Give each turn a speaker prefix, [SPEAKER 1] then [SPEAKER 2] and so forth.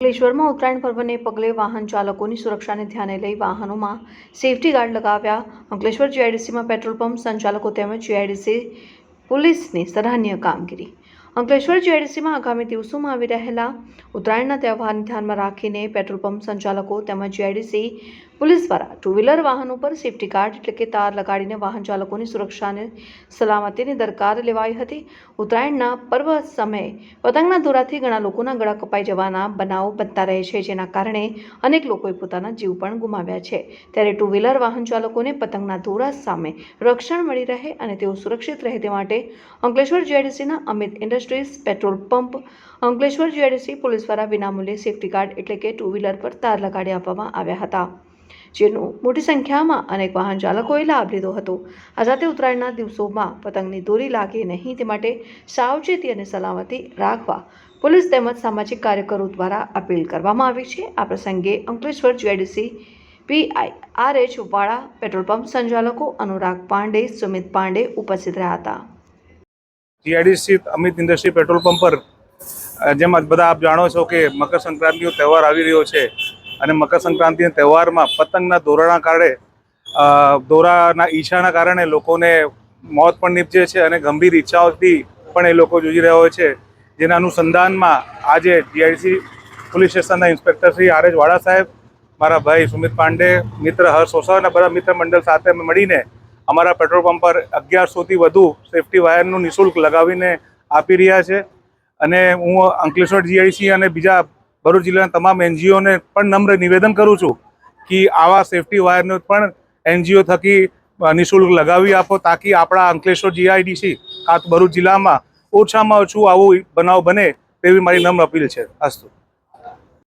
[SPEAKER 1] અંકલેશ્વરમાં ઉત્તરાયણ પર્વને પગલે વાહન ચાલકોની સુરક્ષાને ધ્યાને લઈ વાહનોમાં સેફટી ગાર્ડ લગાવ્યા. અંકલેશ્વર જીઆઈડીસીમાં પેટ્રોલ પંપ સંચાલકો તેમજ જીઆઈડીસી પોલીસની સરાહનીય કામગીરી. અંકલેશ્વર જીઆઈડીસીમાં આગામી દિવસોમાં આવી રહેલા ઉત્તરાયણના તહેવારને ધ્યાનમાં રાખીને પેટ્રોલ પંપ સંચાલકો તેમજ જીઆઈડીસી પોલીસ દ્વારા ટુ વ્હીલર વાહનો પર સેફટી ગાર્ડ એટલે કે તાર લગાડીને વાહન ચાલકોની સુરક્ષાને સલામતીની દરકાર લેવાઈ હતી. ઉત્તરાયણના પર્વ સમયે પતંગના દોરાથી ઘણા લોકોના ગળા કપાઈ જવાના બનાવો બનતા રહે છે, જેના કારણે અનેક લોકોએ પોતાના જીવ પણ ગુમાવ્યા છે. ત્યારે ટુ વ્હીલર વાહન ચાલકોને પતંગના દોરા સામે રક્ષણ મળી રહે અને તેઓ સુરક્ષિત રહે તે માટે Ankleshwar જીઆઈડીસીના Amit industries, petrol pump, Ankleshwar GIDC police દ્વારા વિનામૂલ્યે સેફટી ગાર્ડ એટલે કે ટુ વ્હીલર પર તાર લગાડી આપવામાં આવ્યા હતા, જેનો મોટી સંખ્યામાં અનેક વાહન ચાલકોએ લાભ લીધો હતો. આ ઉત્તરાયણના દિવસોમાં પતંગની દોરી લાગે નહીં તે માટે સાવચેતી અને સલામતી રાખવા પોલીસ તેમજ સામાજિક કાર્યકરો દ્વારા અપીલ કરવામાં આવી છે. આ પ્રસંગે Ankleshwar GIDC PI R Vala petrol pump સંચાલકો અનુરાગ પાંડે, સુમિત પાંડે ઉપસ્થિત રહ્યા હતા.
[SPEAKER 2] GIDC Amit industry petrol pump પર જેમ બધા આપ જાણો છો કે મકર સંક્રાંતિનો તહેવાર આવી રહ્યો છે અને મકર સંક્રાંતિના તહેવારમાં પતંગના દોરાના કારણે દોરાના ઈચ્છાના કારણે લોકોને મોત પણ નીપજે છે અને ગંભીર ઈચ્છાઓથી પણ એ લોકો જુજી રહ્યા હોય છે. જેના અનુસંધાનમાં આજે જીઆઈડીસી પોલીસ સ્ટેશનના ઇન્સ્પેક્ટર શ્રી આર એચ સાહેબ, મારા ભાઈ સુમિત પાંડે, મિત્ર હર્ષ ઓસા અને બધા મિત્ર મંડળ સાથે અમે મળીને અમારા પેટ્રોલ પંપ પર અગિયારસોથી વધુ સેફટી વાયરનું નિઃશુલ્ક લગાવીને આપી રહ્યા છે. અને હું અંકલેશ્વર જીઆઈસી અને બીજા ભરૂચ જિલ્લાના તમામ એનજીઓને પણ નમ્ર નિવેદન કરું છું કે આવા સેફટી વાયરનો પણ એનજીઓ થકી નિઃશુલ્ક લગાવી આપો તાકી આપણા અંકલેશ્વર જીઆઈડીસી કાં ભરૂચ જિલ્લામાં ઓછામાં ઓછું આવું બનાવ બને તેવી મારી નમ્ર અપીલ છે. અસ્તુ.